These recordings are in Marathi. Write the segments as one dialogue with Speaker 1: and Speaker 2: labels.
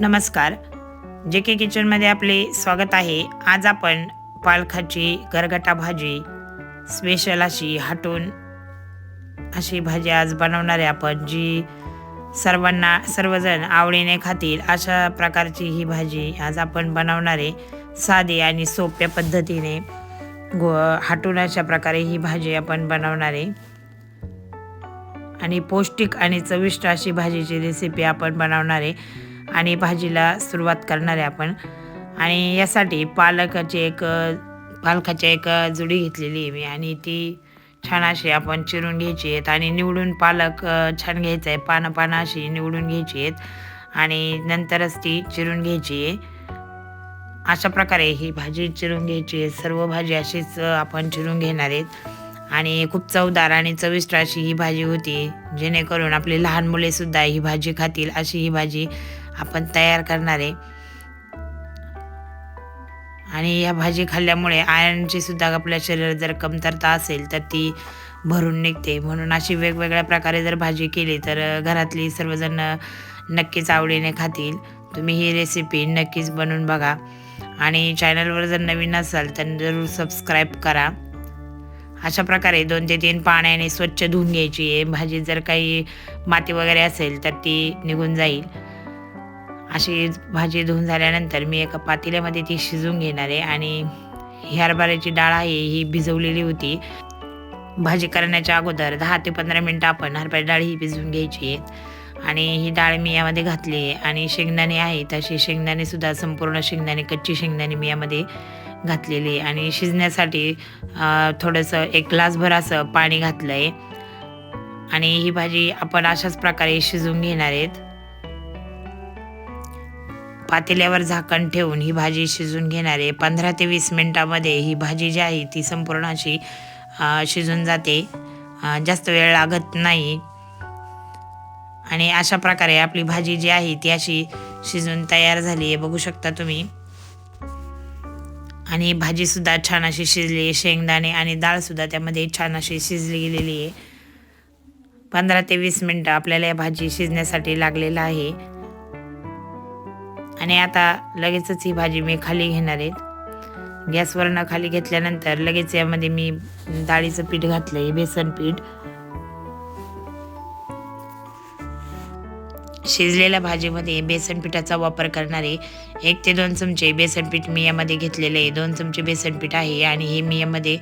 Speaker 1: नमस्कार. जे के किचनमध्ये आपले स्वागत आहे. आज आपण पालखाची गरगटा भाजी स्पेशल अशी हटून अशी भाजी आज बनवणार आहे आपण जी सर्वांना सर्वजण आवडीने खातील. अशा प्रकारची ही भाजी आज आपण बनवणार आहे. साधी आणि सोप्या पद्धतीने गो हटून अशा प्रकारे ही भाजी आपण बनवणार आहे. आणि पौष्टिक आणि चविष्ट अशी भाजीची रेसिपी आपण बनवणार आहे. आणि भाजीला सुरुवात करणार आहे आपण. आणि यासाठी पालकाची एक पालकाची एक जुडी घेतलेली आहे मी. आणि ती छान अशी आपण चिरून घ्यायची आहेत. आणि निवडून पालक छान घ्यायचं आहे पानं पानं अशी निवडून घ्यायची आहेत. आणि नंतरच ती चिरून घ्यायची आहे. अशा प्रकारे ही भाजी चिरून घ्यायची आहे. सर्व भाजी अशीच आपण चिरून घेणार आहेत. आणि खूप चवदार आणि चविष्ट अशी ही भाजी होती. जेणेकरून आपली लहान मुलेसुद्धा ही भाजी खातील. अशी ही भाजी आपण तयार करणार आहे. आणि या भाजी खाल्ल्यामुळे आयर्नची सुद्धा आपल्या शरीरात जर कमतरता असेल तर ती भरून निघते. म्हणून अशी वेगवेगळ्या प्रकारे जर भाजी केली तर घरातली सर्वजण नक्कीच आवडीने खातील. तुम्ही ही रेसिपी नक्कीच बनवून बघा. आणि चॅनलवर जर नवीन असाल तर जरूर सबस्क्राईब करा. अशा प्रकारे दोन ते तीन पाण्याने स्वच्छ धुवून घ्यायची. आहे भाजी जर काही माती वगैरे असेल तर ती निघून जाईल. अशी भाजी धुवून झाल्यानंतर मी एका पातेल्यामध्ये ती शिजवून घेणार आहे. आणि हरभऱ्याची डाळ आहे ही भिजवलेली होती. भाजी करण्याच्या अगोदर दहा ते पंधरा मिनटं आपण हरभरा डाळ ही भिजवून घ्यायची आहे. आणि ही डाळ मी यामध्ये घातली आहे. आणि शेंगदाणे आहे तशी शेंगदाणेसुद्धा संपूर्ण शेंगदाणे कच्ची शेंगदाणे मी यामध्ये घातलेली आहे. आणि शिजण्यासाठी थोडंसं एक ग्लासभर असं पाणी घातलं आहे आणि ही भाजी आपण अशाच प्रकारे शिजवून घेणार आहेत. पातेल्यावर झाकण ठेवून ही भाजी शिजून घेणारे पंधरा ते वीस मिनटामध्ये ही भाजी जी आहे ती संपूर्ण अशी शिजून जाते. जास्त वेळ लागत नाही. आणि अशा प्रकारे आपली भाजी जी आहे ती अशी शिजून तयार झाली आहे. बघू शकता तुम्ही. आणि भाजीसुद्धा छान अशी शिजली आहे. शेंगदाणे आणि डाळसुद्धा त्यामध्ये छान अशी शिजली गेलेली आहे. पंधरा ते वीस मिनटं आपल्याला या भाजी शिजण्यासाठी लागलेलं आहे. आणि आता लगेचच ही भाजी मी खाली घेणार आहेत गॅसवरनं खाली घेतल्यानंतर लगेच यामध्ये मी डाळीचं पीठ घातलं आहे बेसन पीठ. शिजलेल्या भाजीमध्ये बेसन पिठाचा वापर करणारे एक ते दोन चमचे बेसन पीठ मी यामध्ये घेतलेले आहे. दोन चमचे बेसन पीठ आहे आणि हे मी यामध्ये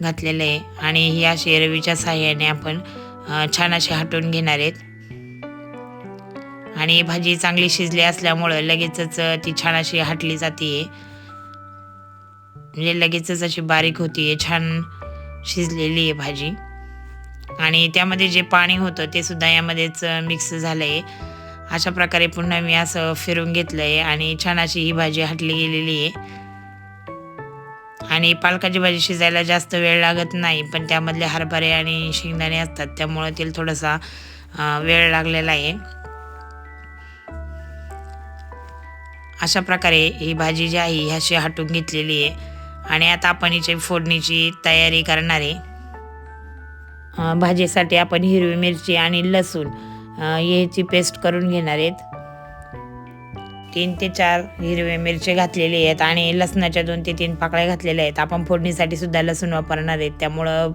Speaker 1: घातलेलं आहे. आणि ही अशी रवीच्या साह्याने आपण छान असे हटवून घेणार आहेत. आणि भाजी चांगली शिजली असल्यामुळं लगेचच ती छान अशी हटली जाते म्हणजे लगेचच अशी बारीक होती छान शिजलेली आहे भाजी. आणि त्यामध्ये जे पाणी होतं ते सुद्धा यामध्येच मिक्स झालं आहे अशा प्रकारे पुन्हा मी असं फिरून घेतलं आहे आणि छान अशी ही भाजी हटली गेलेली आहे. आणि पालकाची भाजी शिजायला जास्त वेळ लागत नाही पण त्यामधले हरभरे आणि शेंगदाणे असतात त्यामुळं तिला थोडासा वेळ लागलेला आहे. अशा प्रकारे ही भाजी जी आहे ह्याशी हटून घेतलेली आहे. आणि आता आपण हिची फोडणीची तयारी करणार आहे. भाजीसाठी आपण हिरवी मिरची आणि लसूण याची पेस्ट करून घेणार आहेत. तीन ते चार हिरवे मिरची घातलेली आहेत आणि लसणाच्या दोन ते तीन पाकळ्या घातलेल्या आहेत. आपण फोडणीसाठी सुद्धा लसूण वापरणार आहेत. त्यामुळं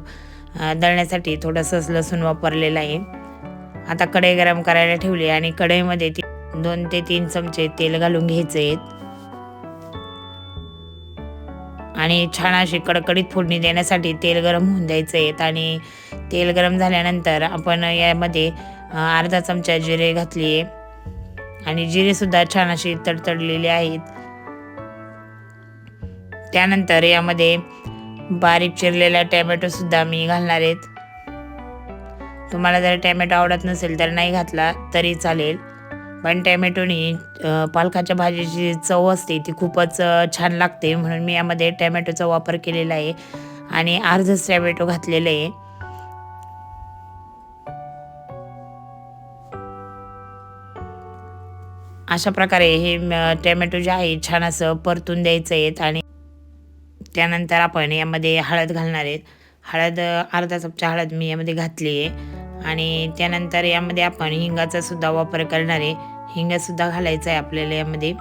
Speaker 1: दळण्यासाठी थोडंसंच लसूण वापरलेलं आहे. आता कढई गरम करायला ठेवली आणि कढईमध्ये ती दोन ते तीन चमचे तेल घालून घ्यायचे. आहेत आणि छान अशी कडकडीत फोडणी देण्यासाठी तेल गरम होऊन द्यायचं. आहेत आणि तेल गरम झाल्यानंतर आपण यामध्ये अर्धा चमचा जिरे घातली. आहे आणि जिरेसुद्धा छान अशी तडतडलेली आहेत. त्यानंतर यामध्ये बारीक चिरलेला टॅमॅटोसुद्धा मी घालणार आहेत. तुम्हाला जर टॅमॅटो आवडत नसेल तर नाही घातला तरी चालेल. पण टॅमॅटोनी पालकाच्या भाजीची चव असते ती खूपच छान लागते. म्हणून मी यामध्ये टॅमॅटोचा वापर केलेला आहे आणि अर्धच टॅमॅटो घातलेलं आहे. अशा प्रकारे हे टॅमॅटो जे आहे छान असं परतून द्यायचं आहेत आणि त्यानंतर आपण यामध्ये हळद घालणार आहेत हळद अर्धा चमचा हळद मी यामध्ये घातली आहे आणि त्यानंतर यामध्ये आपण हिंगाचा सुद्धा वापर करणार आहे. हिंगासुद्धा घालायचा आहे आपल्याला यामध्ये.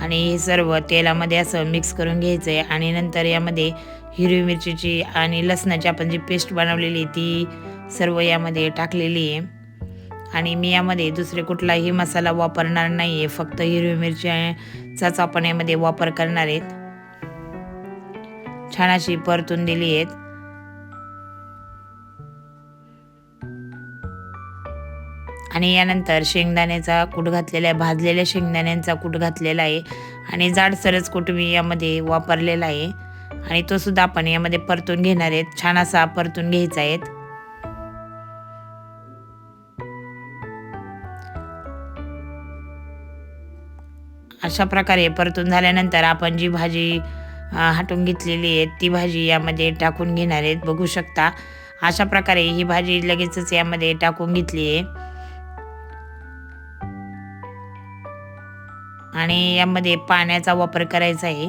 Speaker 1: आणि हे सर्व तेलामध्ये असं मिक्स करून घ्यायचं आहे आणि नंतर यामध्ये हिरवी मिरचीची आणि लसणाची आपण जी पेस्ट बनवलेली ती सर्व यामध्ये टाकलेली आहे. आणि मी यामध्ये दुसरे कुठलाही मसाला वापरणार नाही आहे फक्त हिरवी मिरच्याचाच आपण यामध्ये वापर करणार आहेत छान अशी परतून दिली आहेत. आणि यानंतर शेंगदाण्याचा कूट घातलेला आहे भाजलेल्या शेंगदाण्यांचा कूट घातलेला आहे आणि जाडसरच कूट मी यामध्ये वापरलेला आहे. आणि तो सुद्धा आपण यामध्ये परतून घेणार आहेत. छान असा परतून घ्यायचा आहे. अशा प्रकारे परतून झाल्यानंतर आपण जी भाजी हाटून घेतलेली आहे ती भाजी यामध्ये टाकून घेणार आहेत. बघू शकता. अशा प्रकारे ही भाजी लगेचच यामध्ये टाकून घेतली आहे. आणि यामध्ये पाण्याचा वापर करायचा आहे.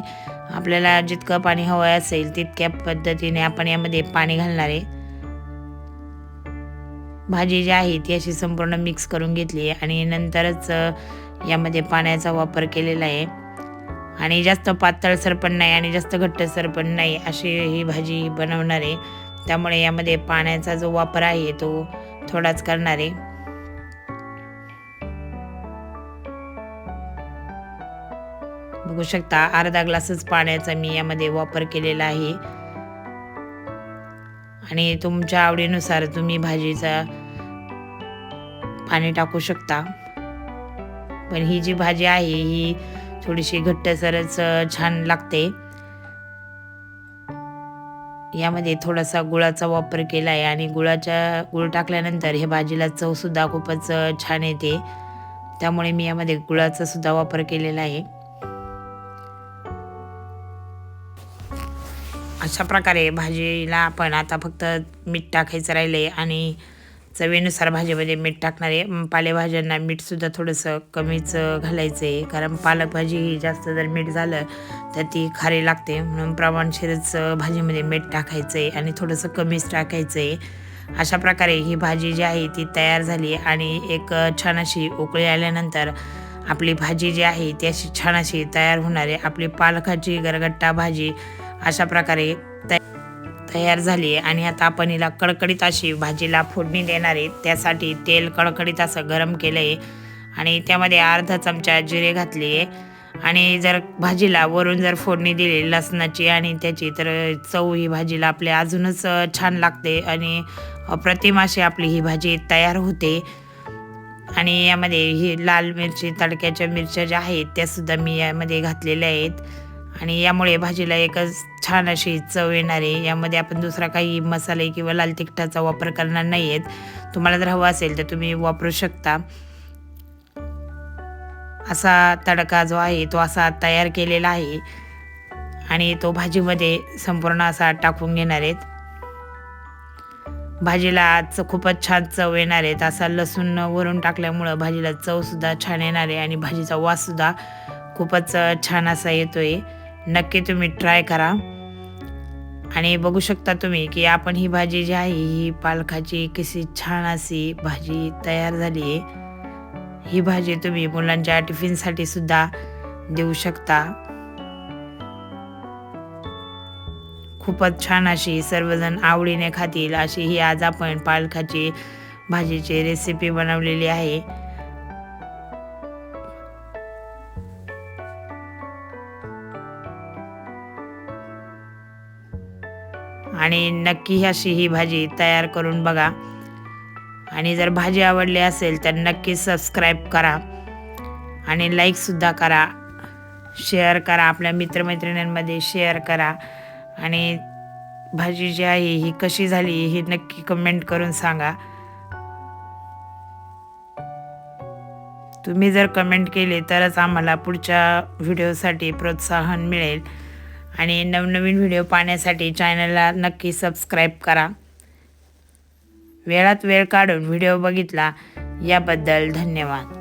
Speaker 1: आपल्याला जितकं पाणी हवं असेल तितक्या पद्धतीने आपण यामध्ये पाणी घालणार आहे. भाजी जी आहे ती अशी संपूर्ण मिक्स करून घेतली आहे. आणि नंतरच यामध्ये पाण्याचा वापर केलेला आहे. आणि जास्त पातळसर पण नाही आणि जास्त घट्टसर पण नाही अशी ही भाजी बनवणार आहे. त्यामुळे यामध्ये पाण्याचा जो वापर आहे तो थोडाच करणार आहे. बघू शकता अर्धा ग्लासच पाण्याचा मी यामध्ये वापर केलेला आहे. आणि तुमच्या आवडीनुसार तुम्ही भाजीचा पाणी टाकू शकता. पण ही जी भाजी आहे ही थोडीशी घट्टसरच छान लागते. यामध्ये थोडासा गुळाचा वापर केला आहे आणि गुळाच्या गुळ टाकल्यानंतर हे भाजीला चवसुद्धा खूपच छान येते. त्यामुळे मी यामध्ये गुळाचा सुद्धा वापर केलेला आहे. अशा प्रकारे भाजीला आपण आता फक्त मीठ टाकायचं राहिले आणि चवीनुसार भाजीमध्ये मीठ टाकणार आहे. पालेभाज्यांना मीठसुद्धा थोडंसं कमीच घालायचं आहे कारण पालक भाजी ही जास्त जर मीठ झालं तर ती खारी लागते. म्हणून प्रमाणशीरच भाजीमध्ये मीठ टाकायचं आहे आणि थोडंसं कमीच टाकायचं आहे अशा प्रकारे ही भाजी जी आहे ती तयार झाली आणि एक छान अशी उकळी आल्यानंतर आपली भाजी जी आहे ती अशी छान अशी तयार होणार आहे. आपली पालकाची गरगट्टा भाजी अशा प्रकारे तयार तयार झाली आहे. आणि आता आपण हिला कडकडीत अशी भाजीला फोडणी देणार आहे. त्यासाठी तेल कडकडीत असं गरम केलं आहे आणि त्यामध्ये अर्धा चमचा जिरे घातली आहे. आणि जर भाजीला वरून जर फोडणी दिली लसणाची आणि त्याची तर चव ही भाजीला आपल्या अजूनच छान लागते. आणि अप्रतिम अशी आपली ही भाजी तयार होते. आणि यामध्ये ही लाल मिरची तडक्याच्या मिरच्या ज्या आहेत त्यासुद्धा मी यामध्ये घातलेल्या आहेत. आणि यामुळे भाजीला एकच छान अशी चव येणार आहे. यामध्ये आपण दुसरा काही मसाले किंवा लाल तिखटाचा वापर करणार नाही आहेत तुम्हाला जर हवा असेल तर तुम्ही वापरू शकता. असा तडका जो आहे तो असा तयार केलेला आहे. आणि तो भाजीमध्ये संपूर्ण असा टाकून घेणार आहेत. भाजीला खूपच छान चव येणार आहेत. असा लसूण वरून टाकल्यामुळं भाजीला चवसुद्धा छान येणार आहे आणि भाजीचा वाससुद्धा खूपच छान असा येतो आहे नक्की तुम्ही ट्राय करा. आणि बघू शकता तुम्ही की आपण ही भाजी जी आहे ही पालखाची कशी छान अशी भाजी तयार झाली आहे. ही भाजी तुम्ही मुलांच्या टिफिनसाठी सुद्धा देऊ शकता. खूपच छान अशी सर्वजण आवडीने खातील अशी ही आज आपण पालखाची भाजीची रेसिपी बनवलेली आहे. आणि नक्की अशी ही भाजी तयार करून बघा. आणि जर भाजी आवडली असेल तर नक्की सबस्क्राईब करा. आणि लाईकसुद्धा करा. शेअर करा. आपल्या मित्रमैत्रिणींमध्ये शेअर करा. आणि भाजी जी आहे ही कशी झाली ही नक्की कमेंट करून सांगा. तुम्ही जर कमेंट केले तरच आम्हाला पुढच्या व्हिडिओसाठी प्रोत्साहन मिळेल. आणि नवनवीन व्हिडिओ पाहण्यासाठी चॅनलला नक्की सबस्क्राईब करा. वेळात वेळ काढून व्हिडिओ बघितला याबद्दल धन्यवाद.